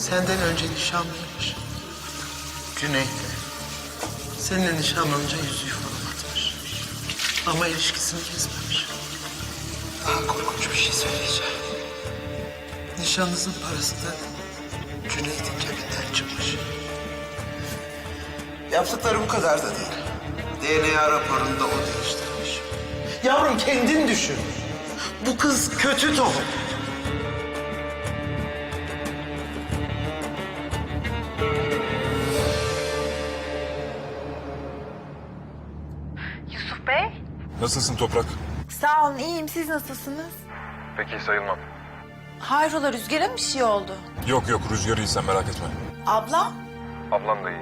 senden önce nişanlıymış. Cüneyt de seninle nişanlanınca yüzüğü fırlatmış. Ama ilişkisini kesmemiş. Daha korkunç bir şey söyleyeceğim. Nişanınızın parası da Cüneyt'in cebinden çıkmış. Yaptıkları bu kadar da değil. DNA raporunda o değiştirmiş. Yavrum kendin düşün. Bu kız kötü tohum. Nasılsın Toprak? Sağ olun iyiyim. Siz nasılsınız? Peki sayılmam. Hayrola Rüzgar'a mı bir şey oldu? Yok yok Rüzgar iyi sen merak etme. Abla? Ablam da iyi.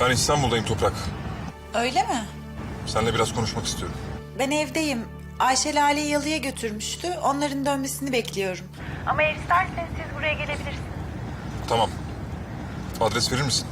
Ben İstanbul'dayım Toprak. Öyle mi? Seninle biraz konuşmak istiyorum. Ben evdeyim. Ayşe Lale'yi yalıya götürmüştü. Onların dönmesini bekliyorum. Ama eğer isterseniz siz buraya gelebilirsiniz. Tamam. Adres verir misin?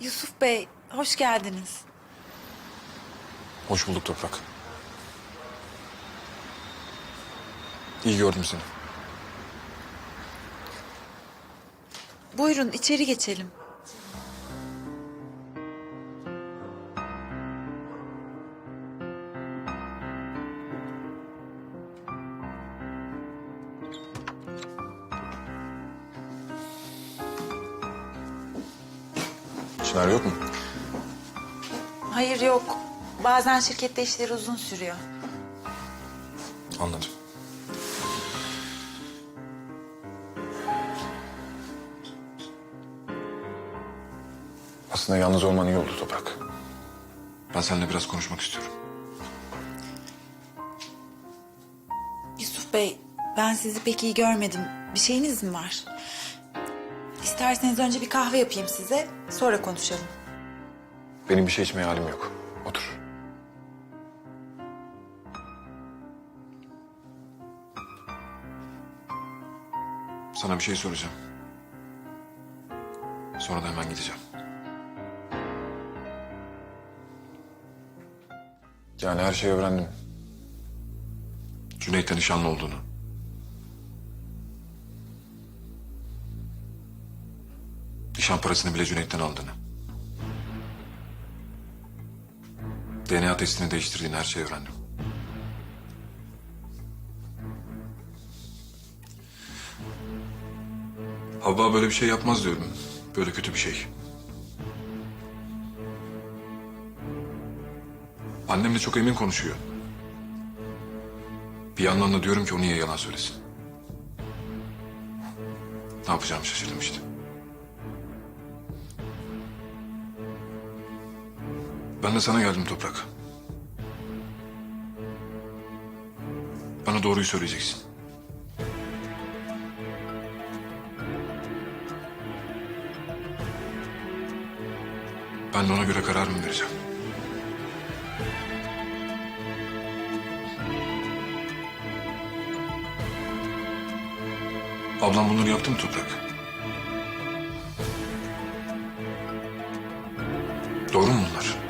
Yusuf Bey, hoş geldiniz. Hoş bulduk Toprak. İyi gördüm seni. Buyurun içeri geçelim. Çınar yok mu? Hayır yok. Bazen şirkette işleri uzun sürüyor. Anladım. Aslında yalnız olman iyi oldu Toprak. Ben seninle biraz konuşmak istiyorum. Yusuf Bey, ben sizi pek iyi görmedim. Bir şeyiniz mi var? İsterseniz önce bir kahve yapayım size, sonra konuşalım. Benim bir şey içmeye halim yok. Otur. Sana bir şey soracağım. Sonra da hemen gideceğim. Yani her şeyi öğrendim. Cüneyt'ten nişanlı olduğunu. Nişan parasını bile Cüneyt'ten aldığını. DNA testini değiştirdiğini her şeyi öğrendim. Havva böyle bir şey yapmaz diyorum. Böyle kötü bir şey. Annem de çok emin konuşuyor. Bir yandan da diyorum ki o niye yalan söylesin. Ne yapacağımı şaşırdım işte. Ben de sana geldim Toprak. Bana doğruyu söyleyeceksin. Ben de ona göre kararımı vereceğim. Ablam bunları yaptı mı Toprak? Doğru mu bunlar?